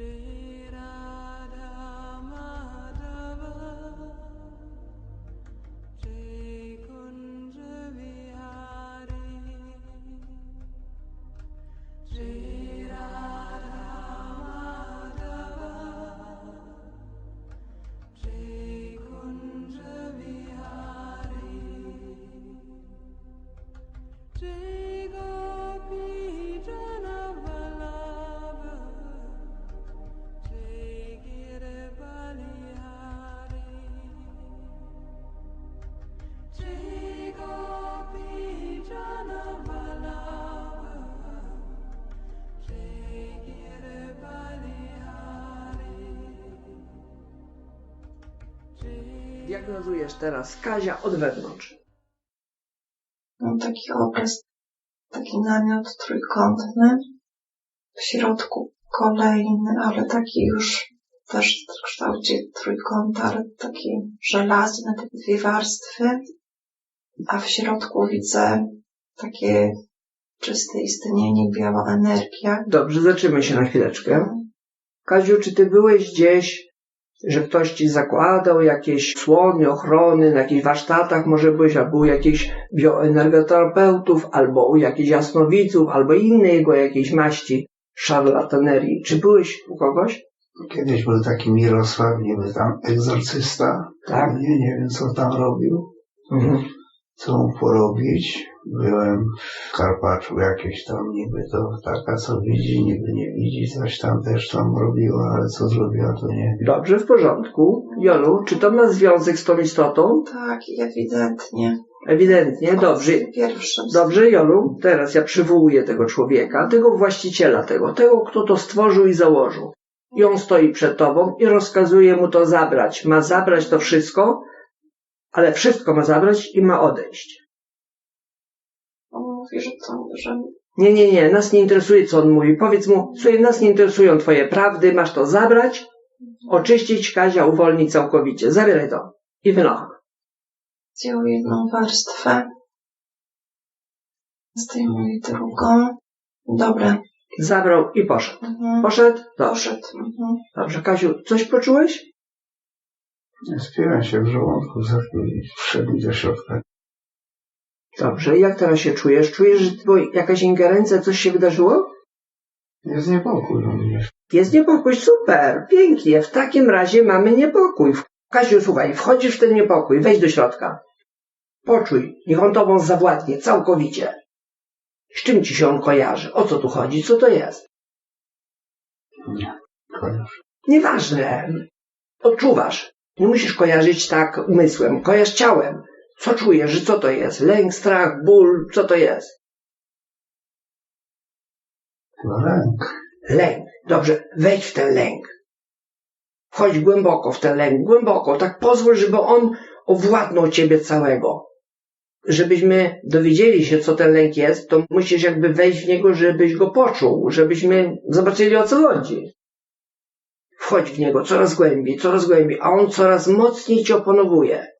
shit Diagnozujesz teraz Kazia od wewnątrz. Mam taki obraz, taki namiot trójkątny, w środku kolejny, ale taki już też w kształcie trójkąta, ale taki żelazny, takie dwie warstwy, a w środku widzę takie czyste istnienie, biała energia. Dobrze, zatrzymaj się na chwileczkę. Kaziu, czy ty byłeś gdzieś, że ktoś ci zakładał jakieś słony, ochrony, na jakichś warsztatach może byłeś, albo u jakichś bioenergoterapeutów, albo u jakichś jasnowidzów, albo innego jakiejś maści szarlatanerii. Czy byłeś u kogoś? Kiedyś był taki Mirosław, niby tam egzorcysta. Tak. Nie, nie wiem co tam robił, Mhm. co mógł porobić. Byłem w Karpaczu jakieś tam niby to taka co widzi, niby nie widzi, coś tam też tam robiła, ale co zrobiła to nie. Dobrze, w porządku. Jolu, czy to ma związek z tą istotą? Tak, ewidentnie. Ewidentnie, dobrze. W pierwszym. Dobrze, Jolu, teraz ja przywołuję tego człowieka, tego właściciela tego, tego, kto to stworzył i założył. I on stoi przed tobą i rozkazuje mu to zabrać. Ma zabrać to wszystko, ale wszystko ma zabrać i ma odejść. On mówi, że to, że Nie, nie, nie, nas nie interesuje, co on mówi. Powiedz mu, słuchaj, nas nie interesują twoje prawdy, masz to zabrać, oczyścić Kazia, uwolnić całkowicie. Zabieraj to. I wynocha. zdjął jedną warstwę, zdejmuje drugą. Dobra. Zabrał i poszedł. Mhm. Poszedł? Dobrze. Poszedł. Mhm. Dobrze, Kaziu, coś poczułeś? Spiłem się w żołądku za chwilę, wszedł do środka. Dobrze, jak teraz się czujesz? Czujesz, że była jakaś ingerencja, coś się wydarzyło? Jest niepokój u mnie. Jest niepokój, super, pięknie. W takim razie mamy niepokój. Kaziu, słuchaj, wchodzisz w ten niepokój, wejdź do środka. Poczuj, niech on tobą zawładnie całkowicie. Z czym ci się on kojarzy? O co tu chodzi? Co to jest? Nie, koniec. Nieważne. Odczuwasz. Nie musisz kojarzyć tak umysłem. Kojarz ciałem. Co czujesz? Że co to jest? Lęk, strach, ból? Co to jest? Chyba lęk. Lęk. Dobrze, wejdź w ten lęk. Wchodź głęboko w ten lęk, głęboko. Tak pozwól, żeby on owładnął ciebie całego. Żebyśmy dowiedzieli się, co ten lęk jest, to musisz jakby wejść w niego, żebyś go poczuł, żebyśmy zobaczyli, o co chodzi. Wchodź w niego coraz głębiej, coraz głębiej, a on coraz mocniej cię opanowuje.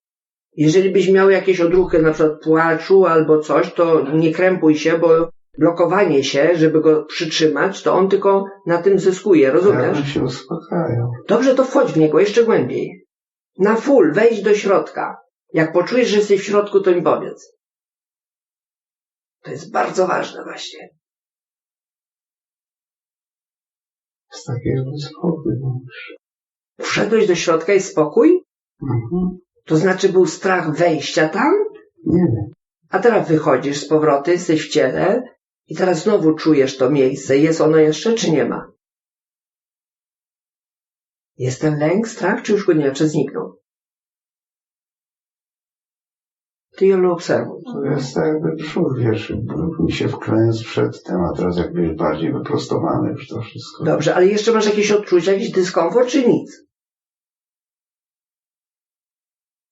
Jeżeli byś miał jakieś odruchy, na przykład płaczu albo coś, to nie krępuj się, bo blokowanie się, żeby go przytrzymać, to on tylko na tym zyskuje, Ja rozumiesz? bym się uspokajał. Dobrze, to wchodź w niego jeszcze głębiej. Na full, wejdź do środka. Jak poczujesz, że jesteś w środku, to mi powiedz. To jest bardzo ważne właśnie. Jest taki jakby spokój. Wszedłeś do środka i spokój? Mhm. To znaczy był strach wejścia tam? Nie. A teraz wychodzisz z powrotem, jesteś w ciele i teraz znowu czujesz to miejsce. Jest ono jeszcze, czy nie ma? Jest ten lęk, strach, czy już go nie ma, czy zniknął? Ty Jolu obserwuj. To jest tak jakby brzuch, wiesz, brzuch mi się wklęsł przed tym, a teraz jakby jest bardziej wyprostowany już to wszystko. Dobrze, ale jeszcze masz jakieś odczucia, jakiś dyskomfort, czy nic?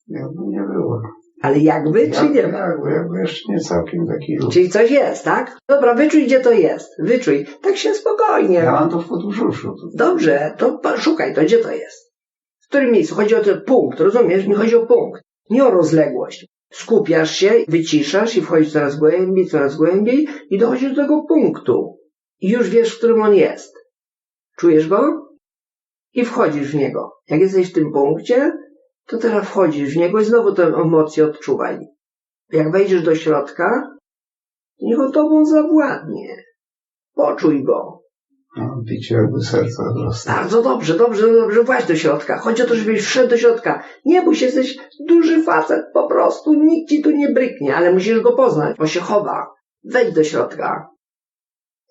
Jakby nie było. Ale jakby, czy nie? Jakby, jakby jeszcze nie całkiem taki ruch. Czyli coś jest, tak? Dobra, wyczuj, gdzie to jest. Wyczuj. Tak się spokojnie. Ja mam to w podbrzuszu. Dobrze, to szukaj to, gdzie to jest. W którym miejscu? Chodzi o ten punkt, rozumiesz? Mi chodzi o punkt, nie o rozległość. Skupiasz się, wyciszasz i wchodzisz coraz głębiej, coraz głębiej i dochodzisz do tego punktu. I już wiesz, w którym on jest. Czujesz go? i wchodzisz w niego. Jak jesteś w tym punkcie, to teraz wchodzisz w niego i znowu tę emocję odczuwaj. Jak wejdziesz do środka, niech on tobą zawładnie. Poczuj go. No, bicie jakby serca wzrasta. Bardzo dobrze, dobrze, dobrze, właź do środka. Chodzi o to, żebyś wszedł do środka. Nie bój się, jesteś duży facet, po prostu nikt ci tu nie bryknie, ale musisz go poznać, bo się chowa. Wejdź do środka.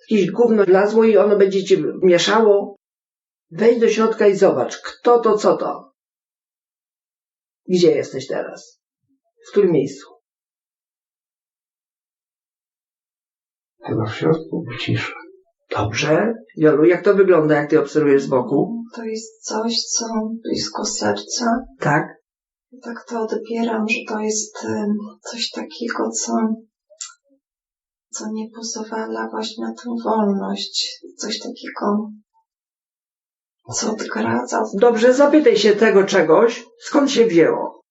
Jakieś gówno wlazło i ono będzie ci mieszało. Wejdź do środka i zobacz, kto to, co to. Gdzie jesteś teraz? W którym miejscu? Chyba w środku cisza. Dobrze. Jolu, jak to wygląda, jak ty obserwujesz z boku? To jest coś, co blisko serca. Tak? Tak to odbieram, że to jest coś takiego, co, co nie pozwala właśnie na tę wolność. Coś takiego, co odgradza. Dobrze, zapytaj się tego czegoś, skąd się wzięło.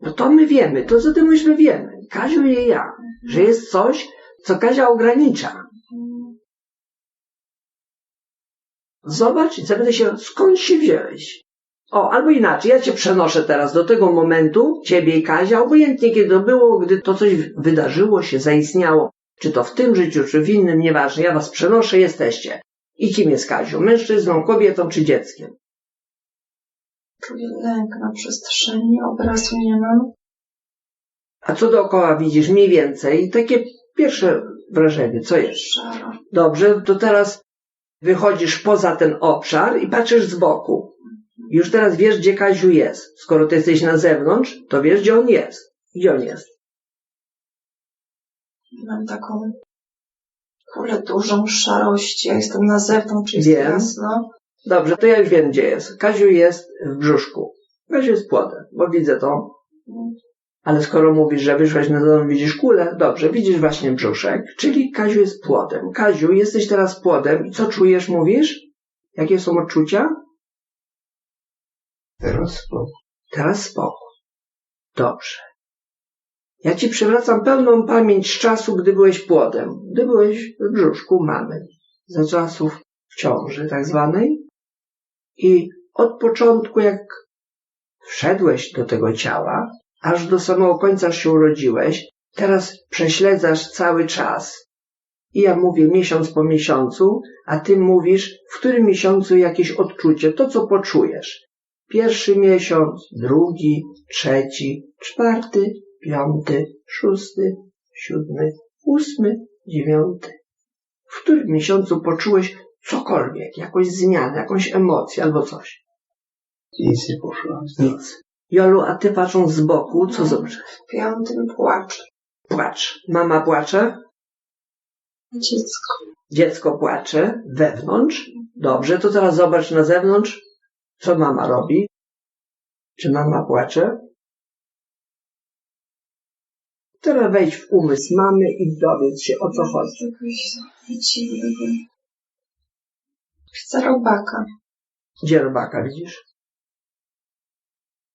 No to my wiemy, to co ty myśmy wiemy, Kaziu i ja, że jest coś, co Kazia ogranicza. Zobacz zapytaj się, skąd się wziąłeś. O, albo inaczej, ja cię przenoszę teraz do tego momentu, ciebie i Kazia, obojętnie kiedy to było, gdy to coś wydarzyło się, zaistniało, czy to w tym życiu, czy w innym, nieważne, ja was przenoszę, jesteście. I kim jest Kaziu? Mężczyzną, kobietą czy dzieckiem? Czuję lęk na przestrzeni, obrazu nie mam. A co dookoła widzisz mniej więcej? Takie pierwsze wrażenie, co jest? Szaro. Dobrze, to teraz wychodzisz poza ten obszar i patrzysz z boku. Już teraz wiesz, gdzie Kaziu jest. Skoro ty jesteś na zewnątrz, to wiesz, gdzie on jest. Gdzie on jest? Mam taką kulę dużą szarości. Ja jestem na zewnątrz, jest Wiem. jasno. Dobrze, to ja już wiem, gdzie jest. Kaziu jest w brzuszku. Kaziu jest płodem, bo widzę to. Ale skoro mówisz, że wyszłeś na dom, widzisz kulę, dobrze, widzisz właśnie brzuszek, czyli Kaziu jest płodem. Kaziu, jesteś teraz płodem i co czujesz, mówisz? Jakie są odczucia? Teraz spokój. Teraz spokój. Dobrze. Ja ci przywracam pełną pamięć z czasu, gdy byłeś płodem, gdy byłeś w brzuszku mamy, za czasów w ciąży tak zwanej. I od początku, jak wszedłeś do tego ciała, aż do samego końca się urodziłeś, teraz prześledzasz cały czas. I ja mówię miesiąc po miesiącu, a ty mówisz, w którym miesiącu jakieś odczucie, to co poczujesz. Pierwszy miesiąc, drugi, trzeci, czwarty, piąty, szósty, siódmy, ósmy, dziewiąty. W którym miesiącu poczułeś cokolwiek, jakąś zmianę, jakąś emocję albo coś? Nic nie poszło. Nic. Jolu, a ty patrząc z boku, co zobaczysz? W piątym płacz. Płacz. Mama płacze, Dziecko. dziecko płacze wewnątrz. Dobrze, to teraz zobacz na zewnątrz, co mama robi. Czy mama płacze? Teraz wejdź w umysł mamy i dowiedz się, o co chodzi. Chcę robaka. Gdzie robaka widzisz?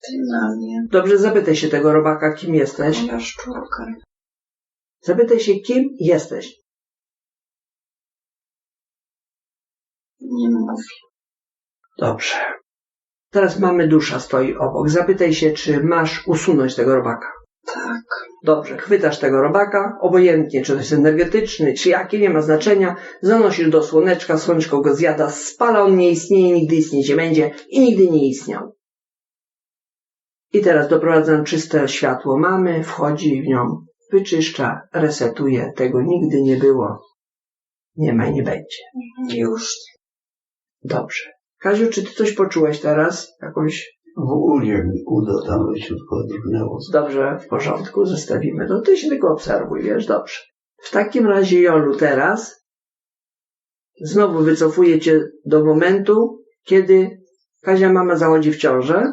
Ty na mnie. Dobrze, zapytaj się tego robaka, kim jesteś. Szczurka. Zapytaj się, kim jesteś. Nie mówi. Dobrze. Teraz mamy dusza stoi obok. Zapytaj się, czy masz usunąć tego robaka. Tak. Dobrze, chwytasz tego robaka, obojętnie, czy to jest energetyczny, czy jaki, nie ma znaczenia, zanosisz do słoneczka, słoneczko go zjada, spala, on nie istnieje, nigdy istnieć nie będzie i nigdy nie istniał. I teraz doprowadzam czyste światło mamy, wchodzi w nią, wyczyszcza, resetuje, tego nigdy nie było, nie ma i nie będzie. Już. Dobrze. Kaziu, czy ty coś poczułeś teraz? Jakąś W mi udo tam leciutko drgnęło. Dobrze, w porządku, zostawimy. No ty się tylko obserwuj, wiesz, dobrze. W takim razie, Jolu, teraz znowu wycofuję cię do momentu, kiedy Kazia mama zachodzi w ciążę.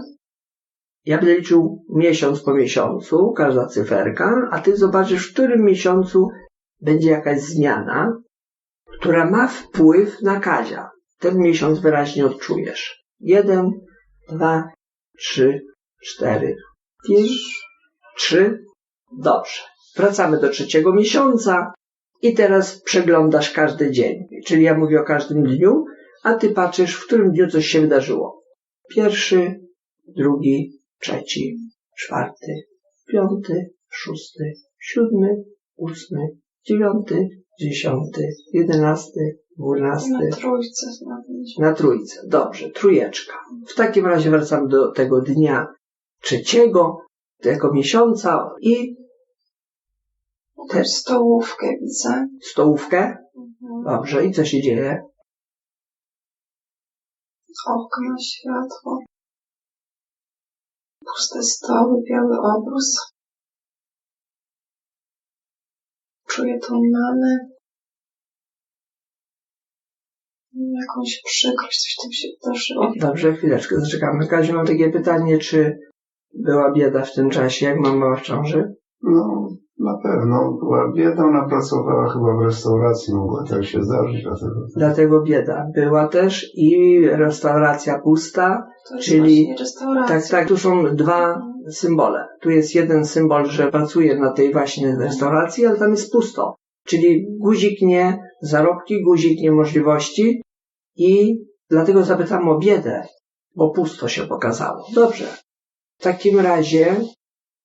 Ja będę liczył miesiąc po miesiącu, każda cyferka, a ty zobaczysz, w którym miesiącu będzie jakaś zmiana, która ma wpływ na Kazia. Ten miesiąc wyraźnie odczujesz. Jeden, dwa, trzy, cztery, pięć, trzy. Dobrze. Wracamy do trzeciego miesiąca i teraz przeglądasz każdy dzień. Czyli ja mówię o każdym dniu, a ty patrzysz, w którym dniu coś się wydarzyło. Pierwszy, drugi, trzeci, czwarty, piąty, szósty, siódmy, ósmy, dziewiąty, dziesiąty, jedenasty, dwunasty, Na trójce na trójce. Dobrze, trójeczka. W takim razie wracam do tego dnia trzeciego, tego miesiąca i Tę stołówkę widzę. stołówkę. Mhm. Dobrze, i co się dzieje? Okno, światło. Puste stoły, biały obrus. Czuję tą mamę. Jakąś przykrość, coś tam się wydarzyło. Dobrze, chwileczkę, zaczekamy. Kaziu, mam takie pytanie, czy była bieda w tym czasie, jak mama była w ciąży? No, na pewno była bieda, ona pracowała chyba w restauracji, mogło tak się zdarzyć, dlatego. Dlatego bieda. Była też i restauracja pusta. To jest Czyli- właśnie restauracja. Tak, tak, tu są dwa symbole. Tu jest jeden symbol, że pracuje na tej właśnie restauracji, ale tam jest pusto. Czyli guzik nie, zarobki, guzik nie możliwości i dlatego zapytam o biedę, bo pusto się pokazało. Dobrze. W takim razie,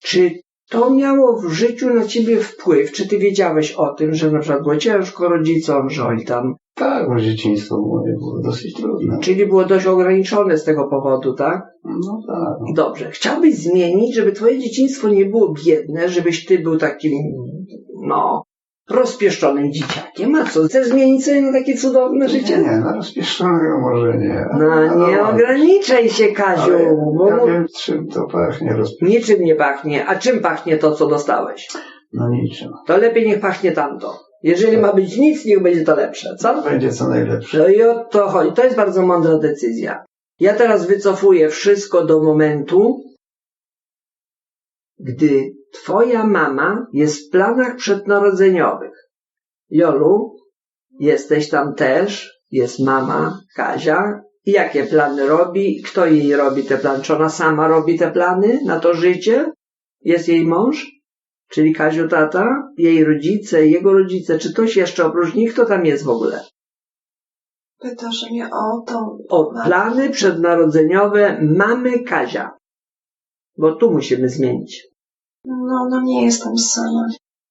czy to miało w życiu na ciebie wpływ? Czy ty wiedziałeś o tym, że na przykład było ciężko rodzicom, że oni tam, Tak, bo dzieciństwo moje było dosyć trudne. czyli było dość ograniczone z tego powodu, tak? No tak. no. Dobrze. Chciałbyś zmienić, żeby twoje dzieciństwo nie było biedne, żebyś ty był takim, no, rozpieszczonym dzieciakiem. A co, chcesz zmienić sobie na takie cudowne życie? nie, na rozpieszczonego może nie. No, ale- nie ograniczaj się, Kaziu, bo Ja wiem, czym to pachnie, rozpieszczone. niczym nie pachnie. A czym pachnie to, co dostałeś? No niczym. To lepiej niech pachnie tamto. Jeżeli ma być nic, niech będzie to lepsze, co? Będzie co najlepsze. No i o to chodzi. To jest bardzo mądra decyzja. Ja teraz wycofuję wszystko do momentu, gdy twoja mama jest w planach przednarodzeniowych. Jolu, jesteś tam też, jest mama Kazia. I jakie plany robi? Kto jej robi te plany? Czy ona sama robi te plany na to życie? Jest jej mąż? Czyli Kaziu tata? Jej rodzice, jego rodzice? Czy ktoś jeszcze oprócz nich? Kto tam jest w ogóle? Pytasz mnie o tą O plany przednarodzeniowe mamy Kazia. Bo tu musimy zmienić. No, no nie jestem sama.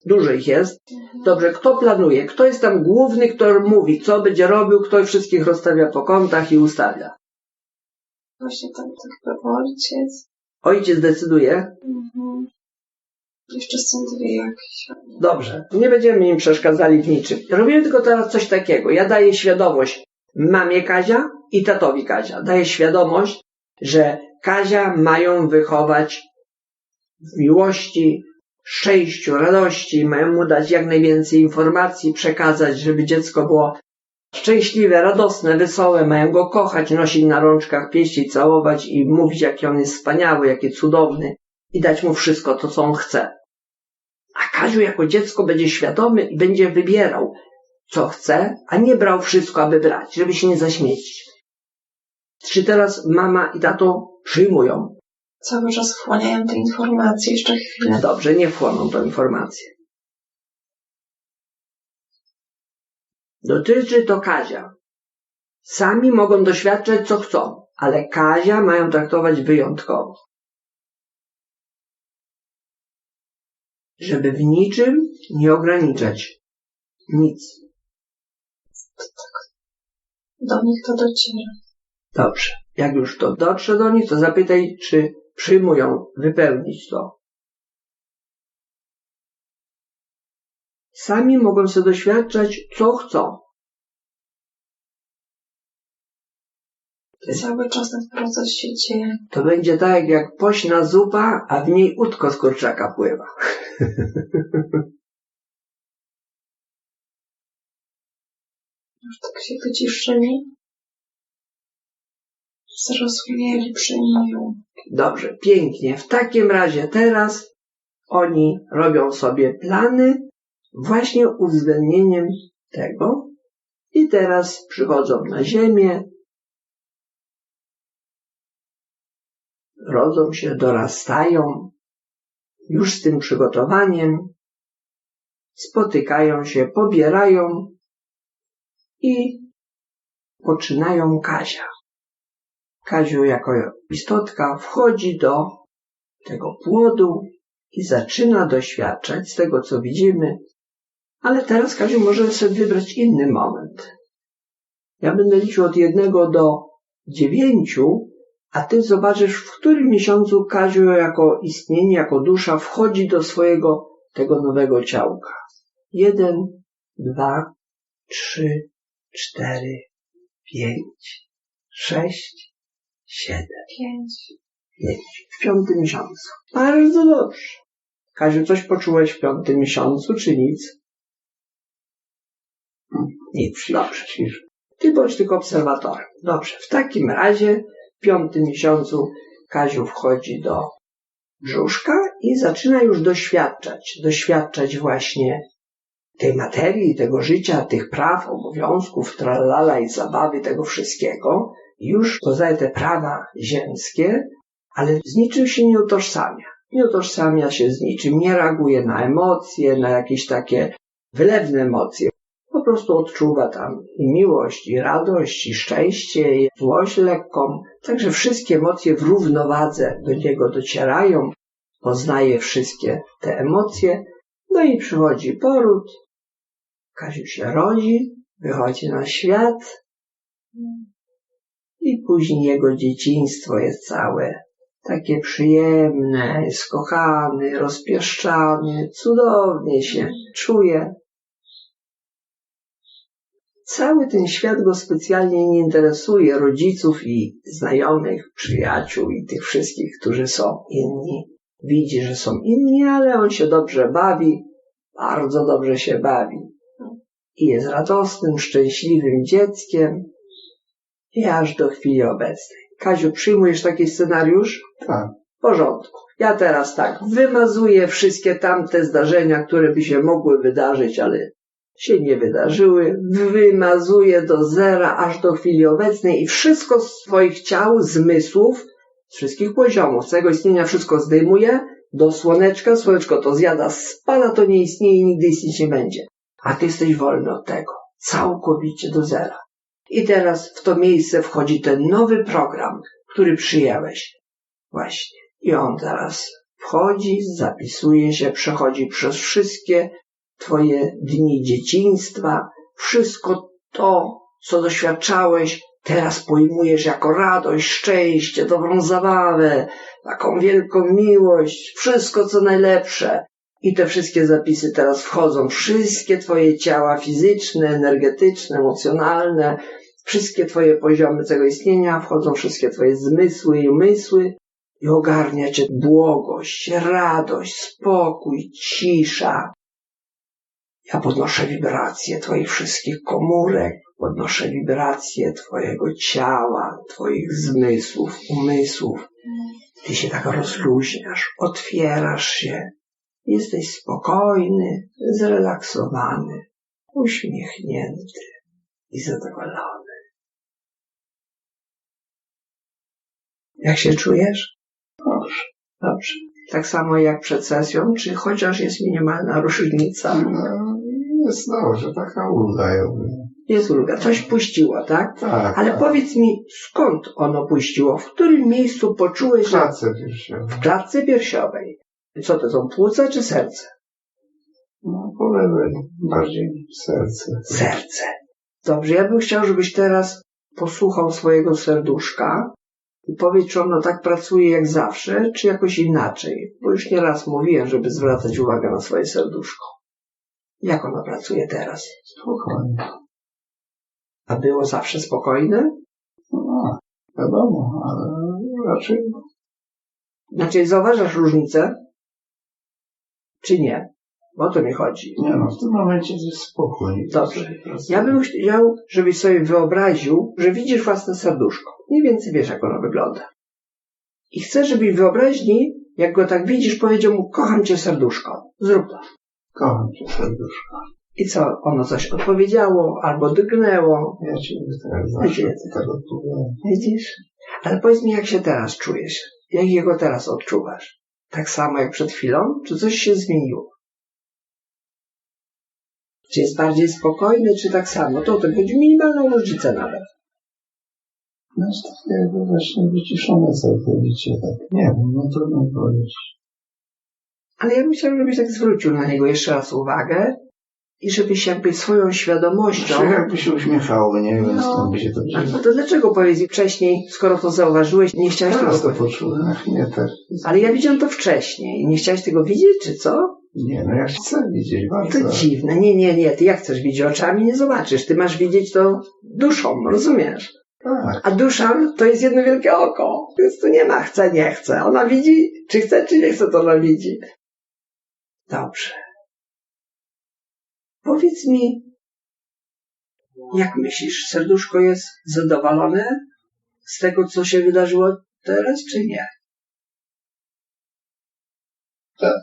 Dużo ich jest. Dobrze, kto planuje? Kto jest tam główny, kto mówi, co będzie robił, kto wszystkich rozstawia po kątach i ustawia? Właśnie tam tak jakby ojciec. Ojciec decyduje. Mhm. Jeszcze są dwie jakieś. Dobrze, nie będziemy im przeszkadzali w niczym. Robimy tylko teraz coś takiego. Ja daję świadomość mamie Kazia i tatowi Kazia. Daję świadomość, że Kazia mają wychować miłości, szczęściu, radości, mają mu dać jak najwięcej informacji, przekazać, żeby dziecko było szczęśliwe, radosne, wesołe, mają go kochać, nosić na rączkach, pieścić, całować i mówić, jaki on jest wspaniały, jaki cudowny i dać mu wszystko to, co on chce. A Kaziu jako dziecko będzie świadomy i będzie wybierał, co chce, a nie brał wszystko, aby brać, żeby się nie zaśmiecić. Czy teraz mama i tato przyjmują? Cały czas wchłaniają te informacje. Jeszcze chwilę. Dobrze, nie wchłoną tą informację. Dotyczy to Kazia. Sami mogą doświadczać, co chcą, ale Kazia mają traktować wyjątkowo. Żeby w niczym nie ograniczać. Nic. Do nich to dociera. Dobrze. Jak już to dotrze do nich, to zapytaj, czy przyjmują wypełnić to. Sami mogą sobie doświadczać, co chcą. Cały czas ten proces się dzieje. To będzie tak, jak pośna zupa, a w niej utko z kurczaka pływa. Już tak się wyciszyli. Zrozumieli, przyjmują. Dobrze, pięknie. W takim razie teraz oni robią sobie plany właśnie uwzględnieniem tego i teraz przychodzą na ziemię, rodzą się, dorastają, już z tym przygotowaniem, spotykają się, pobierają i poczynają Kazia. Kaziu jako istotka wchodzi do tego płodu i zaczyna doświadczać z tego, co widzimy. Ale teraz Kaziu może sobie wybrać inny moment. Ja będę liczył od jednego do dziewięciu, a ty zobaczysz, w którym miesiącu Kaziu jako istnienie, jako dusza wchodzi do swojego tego nowego ciałka. Jeden, dwa, trzy, cztery, pięć, sześć, siedem, Pięć. pięć. W piątym miesiącu. Bardzo dobrze. Kaziu, coś poczułeś w piątym miesiącu, czy nic? Nic. Dobrze. Ty bądź tylko obserwatorem. Dobrze. W takim razie w piątym miesiącu Kaziu wchodzi do brzuszka i zaczyna już doświadczać. Doświadczać właśnie tej materii, tego życia, tych praw, obowiązków, tralala i zabawy, tego wszystkiego. Już poznaje te prawa ziemskie, ale z niczym się nie utożsamia. Nie utożsamia się z niczym, nie reaguje na emocje, na jakieś takie wylewne emocje. Po prostu odczuwa tam i miłość, i radość, i szczęście, i złość lekką. Także wszystkie emocje w równowadze do niego docierają. Poznaje wszystkie te emocje. No i przychodzi poród. Kaziu się rodzi, wychodzi na świat. I później jego dzieciństwo jest całe takie przyjemne, jest kochany, rozpieszczany, cudownie się czuje. Cały ten świat go specjalnie nie interesuje, rodziców i znajomych, przyjaciół i tych wszystkich, którzy są inni. Widzi, że są inni, ale on się dobrze bawi, bardzo dobrze się bawi. I jest radosnym, szczęśliwym dzieckiem, i aż do chwili obecnej. Kaziu, przyjmujesz taki scenariusz? Tak. W porządku. Ja teraz tak, wymazuję wszystkie tamte zdarzenia, które by się mogły wydarzyć, ale się nie wydarzyły. Wymazuję do zera aż do chwili obecnej i wszystko z swoich ciał, zmysłów, z wszystkich poziomów, z całego istnienia wszystko zdejmuję do słoneczka. Słoneczko to zjada, spada, to nie istnieje i nigdy istnieć nie będzie. A ty jesteś wolny od tego. Całkowicie do zera. I teraz w to miejsce wchodzi ten nowy program, który przyjęłeś. Właśnie. I on teraz wchodzi, zapisuje się, przechodzi przez wszystkie twoje dni dzieciństwa, wszystko to, co doświadczałeś, teraz pojmujesz jako radość, szczęście, dobrą zabawę, taką wielką miłość, wszystko co najlepsze. I te wszystkie zapisy teraz wchodzą, wszystkie twoje ciała fizyczne, energetyczne, emocjonalne, wszystkie twoje poziomy tego istnienia, wchodzą wszystkie twoje zmysły i umysły i ogarnia cię błogość, radość, spokój, cisza. Ja podnoszę wibracje twoich wszystkich komórek, podnoszę wibracje twojego ciała, twoich zmysłów, umysłów. Ty się tak rozluźniasz, otwierasz się, jesteś spokojny, zrelaksowany, uśmiechnięty i zadowolony. Jak się czujesz? Dobrze. Dobrze. Tak samo jak przed sesją, czy chociaż jest minimalna różnica? No, jest dobrze, taka ulga jakby. Jest ulga. Coś puściło, tak? Tak, Ale tak. powiedz mi, skąd ono puściło? W którym miejscu poczułeś, W klatce piersiowej. w klatce piersiowej? Co to są, płuca czy serce? No, po lewej, bardziej serce. Serce. Dobrze, ja bym chciał, żebyś teraz posłuchał swojego serduszka i powiedz, czy ono tak pracuje jak zawsze, czy jakoś inaczej. Bo już nieraz mówiłem, żeby zwracać uwagę na swoje serduszko. Jak ono pracuje teraz? Spokojnie. A było zawsze spokojne? No, wiadomo, ale raczej Znaczy, zauważasz różnicę? Czy nie? Bo o to mi chodzi. nie no, w tym momencie jest spokój. Dobrze. Ja bym chciał, żebyś sobie wyobraził, że widzisz własne serduszko. Mniej więcej wiesz, jak ono wygląda. I chcę, żebyś wyobraźni, jak go tak widzisz, powiedział mu, kocham cię serduszko. Zrób to. Kocham cię serduszko. I co? Ono coś odpowiedziało, albo drgnęło. Ja ci teraz zawsze tak odpowiadam. Widzisz? Ale powiedz mi, jak się teraz czujesz? Jak jego teraz odczuwasz? Tak samo jak przed chwilą? Czy coś się zmieniło? Czy jest bardziej spokojny, czy tak samo? To o to chodzi minimalną różnicę nawet. No jest takie jakby właśnie wyciszone całkowicie, tak. Nie wiem, no trudno powiedzieć. Ale ja bym chciał, żebyś tak zwrócił na niego jeszcze raz uwagę i żebyś jakby swoją świadomością... Że jakby się uśmiechało, nie? Więc No. by się to A to dlaczego powiedz mi wcześniej, skoro to zauważyłeś, nie chciałeś Teraz to tego... poczułem, ach nie tak. Ale ja widziałem to wcześniej. Nie chciałeś tego widzieć, czy co? Nie, no ja chcę widzieć bardzo. To dziwne. Nie, nie, nie. Ty jak chcesz widzieć oczami, nie zobaczysz. Ty masz widzieć to duszą, rozumiesz? Tak, A dusza to jest jedno wielkie oko. Więc tu nie ma chce, nie chce. Ona widzi, czy chce, czy nie chce, to ona widzi. Dobrze. Powiedz mi, jak myślisz, serduszko jest zadowolone z tego, co się wydarzyło teraz, czy nie? Tak.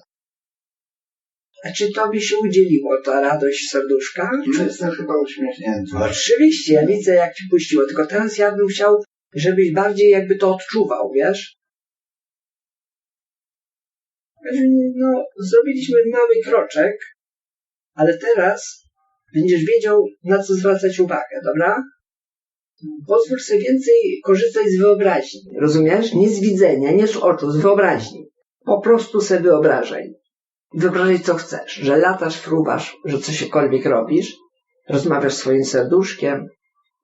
A czy tobie się udzieliło ta radość serduszka? Czy... jestem chyba uśmiechnięty. Oczywiście, ja widzę, jak ci puściło, tylko teraz ja bym chciał, żebyś bardziej jakby to odczuwał, wiesz? No, zrobiliśmy mały kroczek, ale teraz będziesz wiedział, na co zwracać uwagę, dobra? Pozwól sobie więcej korzystać z wyobraźni, rozumiesz? Nie z widzenia, nie z oczu, z wyobraźni. Po prostu sobie wyobrażaj. Wyobrażaj, co chcesz, że latasz, fruwasz, że cośkolwiek robisz, rozmawiasz swoim serduszkiem,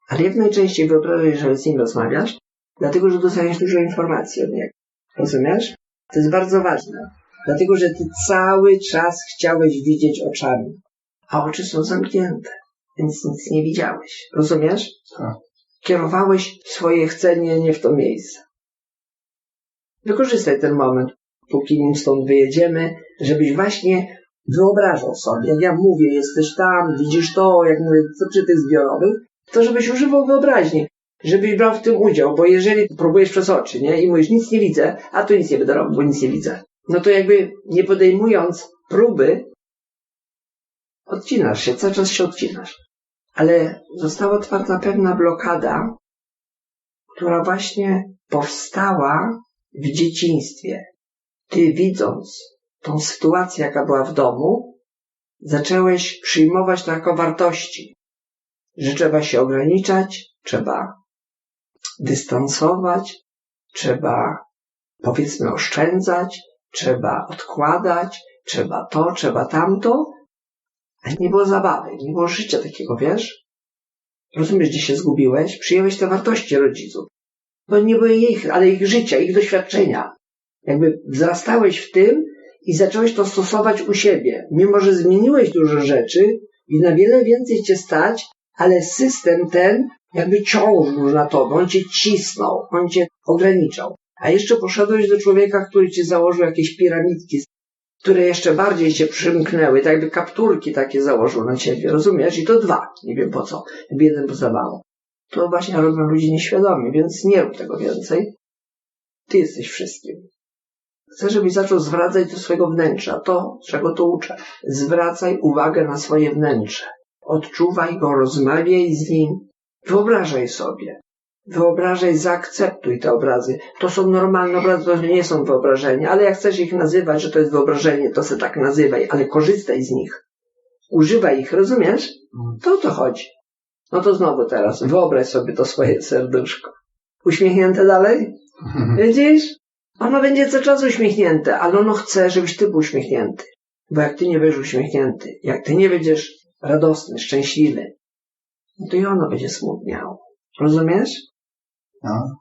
ale jak najczęściej wyobrażaj, że z nim rozmawiasz, dlatego, że dostaniesz dużo informacji od niego. Rozumiesz? To jest bardzo ważne. Dlatego, że ty cały czas chciałeś widzieć oczami, a oczy są zamknięte, więc nic nie widziałeś. Rozumiesz? Tak. Kierowałeś swoje chcenie nie w to miejsce. Wykorzystaj ten moment, póki nim stąd wyjedziemy, żebyś właśnie wyobrażał sobie, jak ja mówię, jesteś tam, widzisz to, jak mówię, co przy tych zbiorowych, to żebyś używał wyobraźni, żebyś brał w tym udział, bo jeżeli próbujesz przez oczy, nie, i mówisz, nic nie widzę, a tu nic nie będę robił, bo nic nie widzę, no to jakby nie podejmując próby, odcinasz się, cały czas się odcinasz. Ale została otwarta pewna blokada, która właśnie powstała w dzieciństwie. Ty widząc tą sytuację, jaka była w domu, zacząłeś przyjmować to jako wartości, że trzeba się ograniczać, trzeba dystansować, trzeba powiedzmy oszczędzać, trzeba odkładać, trzeba to, trzeba tamto, a nie było zabawy, nie było życia takiego, wiesz? Rozumiesz, gdzie się zgubiłeś? Przyjąłeś te wartości rodziców. Bo nie były ich, ale ich życia, ich doświadczenia. Jakby wzrastałeś w tym i zacząłeś to stosować u siebie. Mimo, że zmieniłeś dużo rzeczy i na wiele więcej cię stać, ale system ten jakby ciążył na tobie, on cię cisnął, on cię ograniczał. A jeszcze poszedłeś do człowieka, który ci założył jakieś piramidki, które jeszcze bardziej cię przymknęły, tak jakby kapturki takie założył na ciebie, rozumiesz? I to dwa, nie wiem po co, jakby jeden mało. To właśnie robią ludzie nieświadomi, więc nie rób tego więcej. Ty jesteś wszystkim. Chcę, żebyś zaczął zwracać do swojego wnętrza to, czego to uczę. Zwracaj uwagę na swoje wnętrze. Odczuwaj go, rozmawiaj z nim. Wyobrażaj sobie. Wyobrażaj, zaakceptuj te obrazy. To są normalne obrazy, to nie są wyobrażenia, ale jak chcesz ich nazywać, że to jest wyobrażenie, to se tak nazywaj, ale korzystaj z nich. Używaj ich, rozumiesz? To o to chodzi. No to znowu teraz, wyobraź sobie to swoje serduszko. Uśmiechnięte dalej? Widzisz? Ono będzie cały czas uśmiechnięte, ale ono chce, żebyś ty był uśmiechnięty. Bo jak ty nie będziesz uśmiechnięty, jak ty nie będziesz radosny, szczęśliwy, no to i ono będzie smutniało. Rozumiesz? No.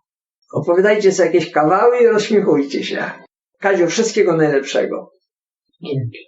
Opowiadajcie sobie jakieś kawały i rozśmiechujcie się. Kaziu, wszystkiego najlepszego. Dzięki.